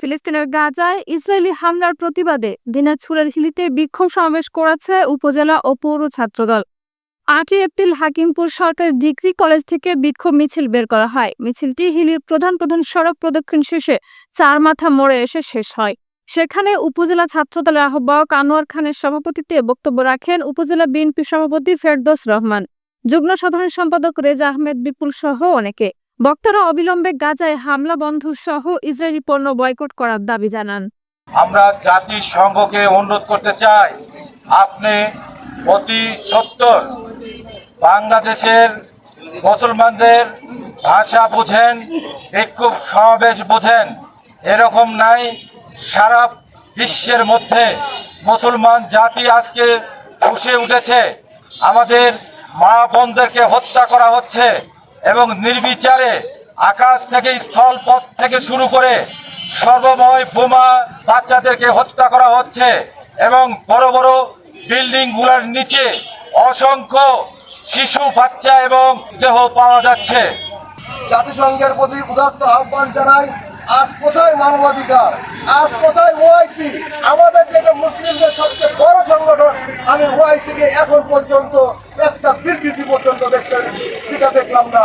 ফিলিস্তিনের গাজায় ইসরায়েলি হামলার প্রতিবাদে দিনাজপুরের হিলিতে বিক্ষোভ সমাবেশ করেছে উপজেলা ও পৌর ছাত্রদল। আটই এপ্রিল হাকিমপুর সরকারি ডিগ্রি কলেজ থেকে বিক্ষোভ মিছিল বের করা হয়। মিছিলটি হিলির প্রধান প্রধান সড়ক প্রদক্ষিণ শেষে চার মাথা মোড়ে এসে শেষ হয়। সেখানে উপজেলা ছাত্রদলের আহ্বায়ক আনোয়ার খানের সভাপতিত্বে বক্তব্য রাখেন উপজেলা বিএনপি সভাপতি ফেরদৌস রহমান। যুগ্ম সাধারণ সম্পাদক রেজা আহমেদ বিপুল সহ অনেকে। বক্তারা অবিলম্বে গাজায় হামলা বন্ধ সহ ইসরায়েলি পণ্য বয়কট করার দাবি জানান। আমরা জাতিসংঘকে অনুরোধ করতে চাই, আপনি অতি সত্তর বাংলাদেশের মুসলমানদের ভাষা বোঝেন, বিক্ষোভ সমাবেশ বোঝেন, এরকম নাই, সারা বিশ্বের মধ্যে মুসলমান জাতি আজকে উঠে উঠেছে, আমাদের মা বোনদেরকে হত্যা করা হচ্ছে। এবং নির্বিচারে আকাশ থেকে স্থল পথ থেকে শুরু করে সর্বময় বোমা বাচ্চাদেরকে হত্যা করা হচ্ছে এবং বড় বড় বিল্ডিংগুলোর নিচে অসংখ্য শিশু, বাচ্চা এবং দেহ পাওয়া যাচ্ছে। জাতিসংঘের প্রতি উদাত্ত আহ্বান জানাই, আজ কোথায় মানবাধিকার? আজ কোথায় ওআইসি? আমাদের যেটা মুসলিমদের সবচেয়ে বড় সংগঠন, আমি ওআইসি কে এখন পর্যন্ত একটা বিবৃতি পর্যন্ত দেখলাম না।